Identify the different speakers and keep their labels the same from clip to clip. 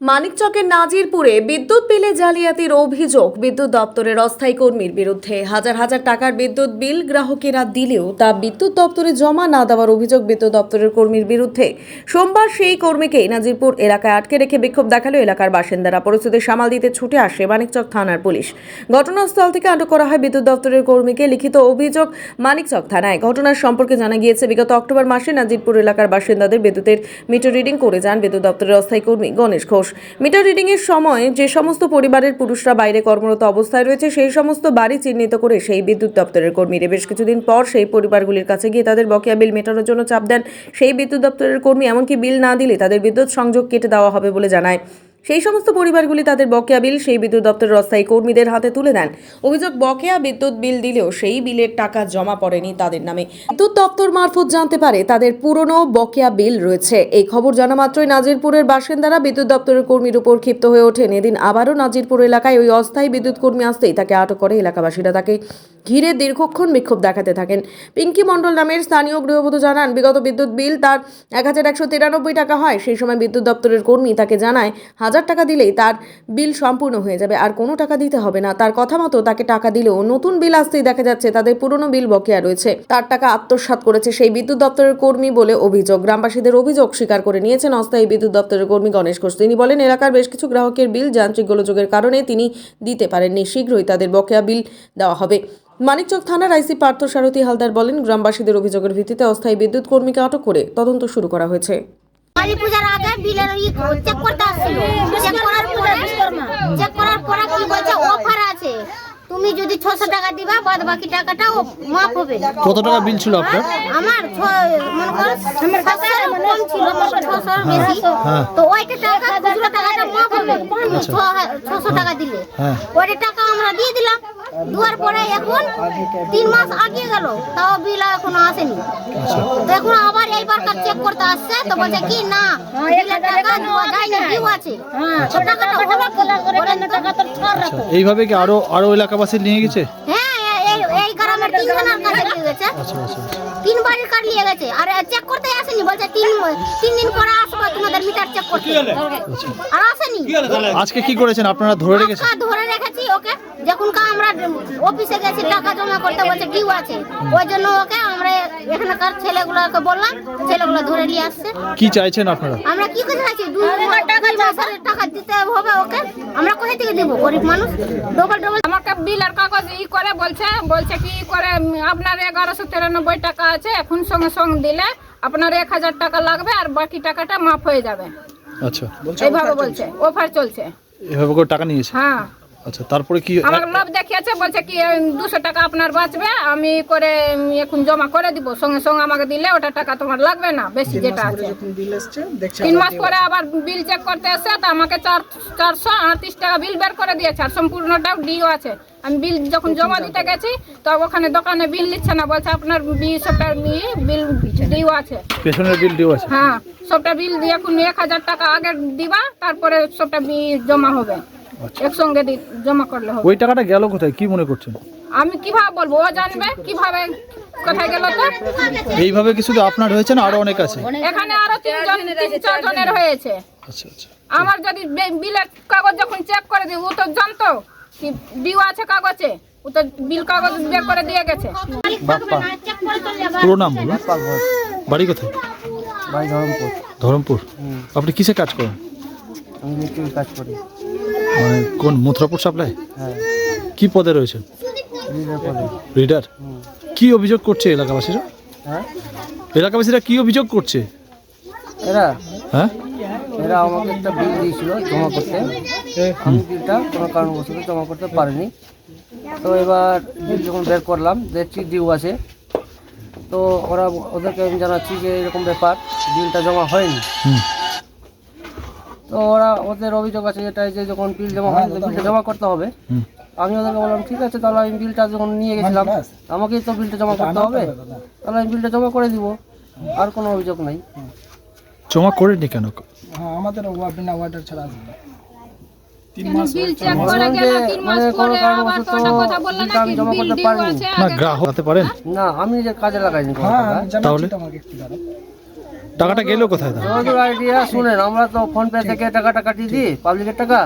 Speaker 1: মানিকচকের নাজিরপুরে বিদ্যুৎ বিলে জালিয়াতির অভিযোগ। বিদ্যুৎ দপ্তরের অস্থায়ী কর্মীর বিরুদ্ধে হাজার হাজার টাকার বিদ্যুৎ বিল গ্রাহকেরা দিলেও তা বিদ্যুৎ দপ্তরে জমা না দেওয়ার অভিযোগ বিদ্যুৎ দপ্তরের কর্মীর বিরুদ্ধে। সোমবার সেই কর্মীকে নাজিরপুর এলাকায় আটকে রেখে বিক্ষোভ দেখাল এলাকার বাসিন্দারা। পরিস্থিতি সামাল দিতে ছুটে আসে মানিকচক থানার পুলিশ। ঘটনাস্থল থেকে আটক করা হয় বিদ্যুৎ দপ্তরের কর্মীকে। লিখিত অভিযোগ মানিকচক থানায়। ঘটনার সম্পর্কে জানা গিয়েছে, বিগত অক্টোবর মাসে নাজিরপুর এলাকার বাসিন্দাদের বিদ্যুতের মিটার রিডিং করে যান বিদ্যুৎ দপ্তরের অস্থায়ী কর্মী গণেশ ঘোষ। মিটার রিডিংয়ের সময় যে সমস্ত পরিবারের পুরুষরা বাইরে কর্মরত অবস্থায় রয়েছে, সেই সমস্ত বাড়ি চিহ্নিত করে সেই বিদ্যুৎ দপ্তরের কর্মীরা বেশ কিছুদিন পর সেই পরিবারগুলির কাছে গিয়ে তাদের বকেয়া বিল মেটানোর জন্য চাপ দেন। সেই বিদ্যুৎ দপ্তরের কর্মী এমনকি বিল না দিলে তাদের বিদ্যুৎ সংযোগ কেটে দেওয়া হবে বলে জানায়। সেই সমস্ত পরিবারগুলি তাদের বকেয়া বিল, সেই বিদ্যুৎ দপ্তরের অস্থায়ী কর্মীদের হাতে তুলে দেন। অভিযোগ, বকেয়া বিদ্যুৎ বিল দিলেও সেই বিলের টাকা জমা পড়েনি তাদের নামে। বিদ্যুৎ দপ্তর মারফত জানতে পারে তাদের পুরনো বকেয়া বিল রয়েছে। এই খবর জানা মাত্রই নাজিরপুরের বাসিন্দারা বিদ্যুৎ দপ্তরের কর্মীর উপর ক্ষিপ্ত হয়ে ওঠেন। এদিন আবারও নাজিরপুর এলাকায় ওই অস্থায়ী বিদ্যুৎ কর্মী আসতেই তাকে আটক করে এলাকাবাসীরা। তাকে ঘিরে দীর্ঘক্ষণ বিক্ষোভ দেখাতে থাকেন। পিঙ্কি মণ্ডল নামের স্থানীয় গৃহবধূ জানান, বিগত বিদ্যুৎ বিল তার এক হাজার একশো তিরানব্বই টাকা হয়। সেই সময় বিদ্যুৎ দপ্তরের কর্মী তাকে জানায় হাজার টাকা দিলেই তার বিল সম্পূর্ণ হয়ে যাবে। আর কোনো টাকা দিতে হবে না। তার কথা মতো তাকে টাকা দিলেও নতুন বিল আসতেই দেখা যাচ্ছে তাদের পুরনো বিল বকেয়া রয়েছে। তার টাকা আত্মসাৎ করেছে সেই বিদ্যুৎ দপ্তরের কর্মী বলে অভিযোগ। গ্রামবাসীদের অভিযোগ স্বীকার করে নিয়েছেন অস্থায়ী বিদ্যুৎ দপ্তরের কর্মী গণেশ ঘোষ। তিনি বলেন, এলাকার বেশ কিছু গ্রাহকের বিল যান্ত্রিক গোলযোগের কারণে তিনি দিতে পারেননি। শীঘ্রই তাদের বকেয়া বিল দেওয়া হবে। মানিকচক থানার আইসি পার্থ সারথী হালদার বলেন, গ্রামবাসীদের অভিযোগের ভিত্তিতে অস্থায়ী বিদ্যুৎ কর্মীকে আটক করে তদন্ত শুরু করা হয়েছে।
Speaker 2: কালী পূজার আগে বিলের চেক করতে আসছিল। চেক করার পরে চেক করার পরে কি বলছে? অফার তুমি যদি ছশো টাকা দিবা বাদ বাকি টাকাটা মাফ হবে।
Speaker 3: কত টাকা বিল ছিল আপনার?
Speaker 2: আমার মনে করো কম ছিল ছশোর বেশি।
Speaker 3: হ্যাঁ।
Speaker 2: তো ওইটা টাকা খুচরো টাকাটা মাফ হবে। ছশো টাকা দিলে।
Speaker 3: হ্যাঁ।
Speaker 2: ওইটা টাকা আমরা দিয়ে দিলাম দেওয়ার পরে এখন তিন মাস আগে গেল তাও বিল এখনও আসেনি। তো এখন আবার এইবার চেক করতে আসছে তো বলছে কি না?
Speaker 3: আচ্ছা এইভাবে কি আরও আরও এলাকাবাসী নিয়ে গেছে?
Speaker 2: হ্যাঁ এই- এই এই গ্রামের তিনজনের কাছে নিয়ে গেছে।
Speaker 3: আচ্ছা আচ্ছা আচ্ছা।
Speaker 2: তিন বাড়ির কার্ড নিয়ে গেছে। আর চেক করতে আসেনি বলছে তিন তিন দিন পরে আসব তোমাদের মিটার চেক করতে। আর
Speaker 3: আজকে কি করেছেন? আপনারা ধরে রেখেছেন?
Speaker 2: ধরে রেখেছি ওকে। যখন কা আমরা অফিসে গেছি টাকা জমা করতে বলছে ডিউ আছে। ওই জন্য ওকে আমরা এখানকার ছেলেগুলোকে বললাম ছেলেগুলো ধরে নিয়ে আসছে।
Speaker 3: কি চাইছেন আপনারা?
Speaker 2: আমরা কি করে আছি দুই টাকা টাকা দিতে হবে ওকে। আমরা কোথা থেকে দেবো? গরিব মানুষ? Double double.
Speaker 4: আমাকে বিলের কাগজ ই করে বলছে বলছে কি করে আপনার এগারোশো তিরানব্বই টাকা আছে এখন সঙ্গে সঙ্গে দিলে আপনার এক হাজার টাকা লাগবে আর বাকি টাকাটা মাফ হয়ে যাবে।
Speaker 3: আচ্ছা।
Speaker 4: এইভাবে বলছে। অফার চলছে।
Speaker 3: এভাবে করে টাকা নিয়েছে?
Speaker 4: হ্যাঁ।
Speaker 3: আচ্ছা তারপরে কি
Speaker 4: আমার লোভ দেখিয়েছে বলছে কি দুশো টাকা আপনার বাঁচবে আমি করে এখন জমা করে দিব। সঙ্গে সঙ্গে আমাকে দিলে ওটা টাকা তোমার লাগবে না বেশি যেটা আছে। তিন মাস পরে আবার বিল চেক করতে এসে তো আমাকে চার চারশো আটত্রিশ টাকা বিল বের করে দিয়েছে আর সম্পূর্ণটাও ডিও আছে। আমি বিল যখন জমা দিতে গেছি তো ওখানে দোকানে বিল নিচ্ছে না বলছে আপনার বি সবটা বি- বিল ডিও আছে।
Speaker 3: পেছনের বিল ডিউ আছে?
Speaker 4: হ্যাঁ সবটা বিল দিয়ে এখন এক হাজার টাকা আগে দিবা তারপরে সবটা বিল জমা হবে। একসঙ্গে দি- জমা করলে হবে।
Speaker 3: ওই টাকাটা গেল কোথায়? কি মনে করছেন?
Speaker 4: আমি কীভাবে বলব? ও জানবে কীভাবে কোথায় গেল তো?
Speaker 3: এইভাবে কি শুধু আপনার হয়েছে না আরও অনেক আছে?
Speaker 4: এখানে আরও তিনজন তিন চারজনের হয়েছে।
Speaker 3: আচ্ছা আচ্ছা।
Speaker 4: আমার যদি বিলের কাগজ যখন চেক করে দিই ও তো জানতো কি ডিউ আছে কাগজে। ও তো বিল কাগজ বের করে দিয়ে গেছে।
Speaker 3: বাপ্পা পুরো নাম বলুন। বাড়ি কোথায়?
Speaker 5: ভাই ধরমপুর।
Speaker 3: ধরমপুর। আপনি কিসে কাজ করেন?
Speaker 5: আমি মিস্ত্রির কাজ করি।
Speaker 3: মানে কোন মথুরাপুর সাপ্লাই?
Speaker 5: হ্যাঁ।
Speaker 3: কি পদে রয়েছেন রিডার কি অভিযোগ করছে এলাকাবাসীরা?
Speaker 5: হ্যাঁ?
Speaker 3: এলাকাবাসীরা কি অভিযোগ করছে?
Speaker 5: এরা?
Speaker 3: হ্যাঁ?
Speaker 5: এরা আমাকে একটা বিল দিয়েছিল জমা করতে। আমি বিলটা কোনো কারণবশত জমা করতে পারিনি। তো এবার বিল যখন বের করলাম দেখছি ডিউ আছে। তো ওরা ওদেরকে আমি জানাচ্ছি যে এরকম ব্যাপার বিলটা জমা হয়নি। তো ওরা ওদের অভিযোগ আছে এটাই যে যখন বিল জমা হয়নি তো বিলটা জমা করতে হবে। আমি ওদেরকে বললাম ঠিক আছে তাহলে আমি বিলটা যখন নিয়ে গেছিলাম আমাকেই তো বিলটা জমা করতে হবে। তাহলে আমি বিলটা জমা করে দিব। আর কোনো অভিযোগ নাই।
Speaker 3: জমা করেনি কেন?
Speaker 4: বিল চেক করে
Speaker 5: বললাম
Speaker 4: গেল
Speaker 5: যে
Speaker 4: তিন মাস
Speaker 5: মানে
Speaker 3: না গ্রাহক পারেন?
Speaker 5: না আমি নিজের কাজে লাগাইনি কোনো
Speaker 3: তাহলে? টাকাটা গেল কোথায়?
Speaker 5: জমাতুর আইডিয়া শুনেন আমরা তো ফোন পে থেকে টাকাটা কাটিয়ে দিই পাবলিকের টাকা।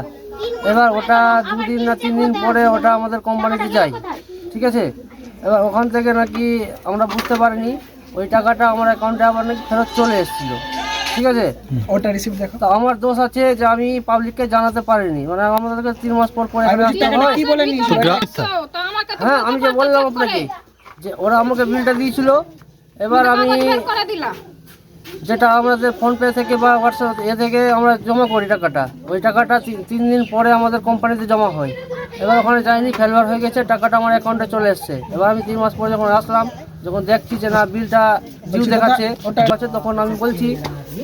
Speaker 5: এবার ওটা দুদিন না তিন দিন পরে ওটা আমাদের কোম্পানিতে যায় ঠিক আছে? এবার ওখান থেকে নাকি আমরা বুঝতে পারিনি ওই টাকাটা আমার অ্যাকাউন্টে আবার নাকি ফেরত চলে এসেছিল ঠিক আছে?
Speaker 6: ওটা রিসিভ দেখো।
Speaker 5: তো আমার দোষ আছে যে আমি পাবলিককে জানাতে পারিনি মানে আমাদেরকে তিন মাস পর পরে হয় হ্যাঁ আমি যে বললাম আপনাকে যে ওরা আমাকে বিলটা দিয়েছিল এবার আমি যেটা আমাদের ফোনপে থেকে বা হোয়াটসঅ্যাপ এ থেকে আমরা জমা করি টাকাটা। ওই টাকাটা তিন- তিন দিন পরে আমাদের কোম্পানিতে জমা হয়। এবার ওখানে যাইনি ফেলবার হয়ে গেছে টাকাটা আমার অ্যাকাউন্টে চলে এসছে। এবার আমি তিন মাস পরে যখন আসলাম যখন দেখছি যে না বিলটা ডিউ দেখাচ্ছে আছে তখন আমি বলছি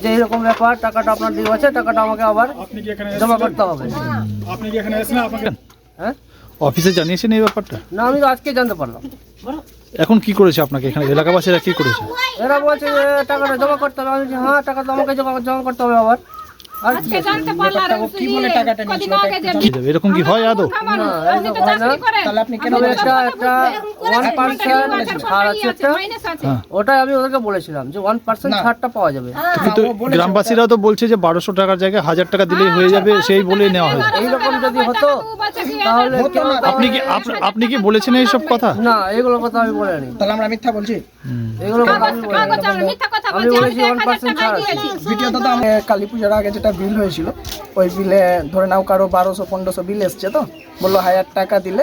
Speaker 5: যে এরকম ব্যাপার টাকাটা আপনার ডিউ আছে টাকাটা আমাকে আবার জমা করতে হবে। হ্যাঁ?
Speaker 3: অফিসে জানিয়েছেন এই ব্যাপারটা?
Speaker 5: না আমি তো আজকে জানতে পারলাম।
Speaker 3: এখন কি করেছে আপনাকে এখানে? এলাকাবাসীরা কি করেছে?
Speaker 5: এরা বলছে টাকাটা জমা করতে হবে। আমি হ্যাঁ টাকা তো আমাকে জমা জমা করতে হবে আবার। আর কি
Speaker 3: এরকম হয় আদৌ?
Speaker 4: আপনি
Speaker 5: হয়।
Speaker 6: তাহলে কেন
Speaker 5: একটা একটা ওয়ান পার্সেন্ট ছাড় আছে একটা।
Speaker 3: হ্যাঁ।
Speaker 5: ওটাই আমি ওদেরকে বলেছিলাম যে ওয়ান পার্সেন্ট ছাড়টা পাওয়া যাবে।
Speaker 3: কিন্তু গ্রামবাসীরাও তো বলছে যে বারোশো টাকার জায়গায় হাজার টাকা দিলেই হয়ে যাবে সেই বলেই নেওয়া হয়েছে
Speaker 5: এইরকম যদি হতো তাহলে
Speaker 3: আপনি কি আপ- আপনি কি বলেছেন এইসব কথা?
Speaker 5: না এগুলো কথা আমি বলিনি।
Speaker 6: তাহলে আমরা মিথ্যা বলছি?
Speaker 5: এগুলো কথা আমি বলিনি।
Speaker 4: কাগজ আমরা মিথ্যা কথা
Speaker 5: আমি
Speaker 4: বলেছি তো এক
Speaker 5: 1%
Speaker 4: হাজার টাকা
Speaker 5: ছাড়।
Speaker 6: কালী পুজোর আগে যেটা বিল হয়েছিল। ওই বিলে ধরে নাও কারও বারোশো, পনেরোশো বিল এসছে তো। বলল হাজার টাকা দিলে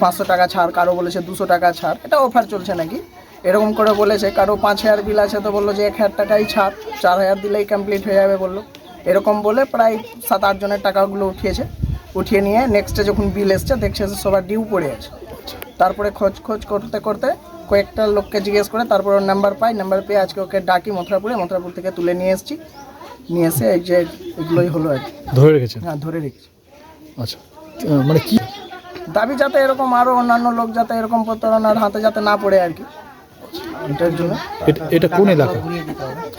Speaker 6: পাঁচশো টাকা ছাড়, কারও বলেছে দুশো টাকা ছাড়। এটা অফার চলছে নাকি? এরকম করে বলেছে, কারও পাঁচ হাজার বিল আছে তো বলল যে এক হাজার টাকাই ছাড়, চার হাজার দিলেই কমপ্লিট হয়ে যাবে বলল। এরকম বলে প্রায় সাত আট জনের টাকাগুলো উঠিয়েছে। উঠিয়ে নিয়ে নেক্সটে যখন বিল এসছে, দেখছে সবার ডিউ পড়ে আছে। তারপরে খোঁজ খোঁজ করতে করতে কয়েকটা লোককে জিজ্ঞেস করে তারপর ওর নাম্বার পাই। নাম্বার পেয়ে আজকে ওকে ডাকি মথুরাপুরে। মথুরাপুর থেকে তুলে নিয়ে এসেছি। নিয়ে এসে এই যে এগুলোই হলো আর কি।
Speaker 3: ধরে রেখেছেন?
Speaker 6: হ্যাঁ ধরে রেখেছি।
Speaker 3: আচ্ছা। মানে কি?
Speaker 6: দাবি যাতে এরকম আরও অন্যান্য লোক যাতে এরকম প্রতারণার হাতে যাতে না পড়ে আর কি। এটার জন্য
Speaker 3: এটা- কোন এলাকা?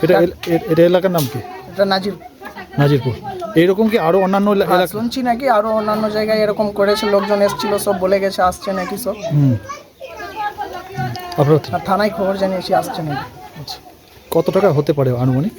Speaker 3: এটা এটা এলাকার নাম কি?
Speaker 6: এটা নাজির।
Speaker 3: নাজিরপুর। এইরকম কি আরও অন্যান্য
Speaker 6: হ্যাঁ,
Speaker 3: এলাকা?
Speaker 6: শুনছি নাকি আরও অন্যান্য জায়গায় এরকম করেছে লোকজন এসেছিল সব বলে গেছে আসছে নাকি সব।
Speaker 3: হুম। আপনার
Speaker 6: আর থানায় খবর জানিয়েছি আসছে নাকি।
Speaker 3: আচ্ছা। কত টাকা হতে পারে আনুমানিক?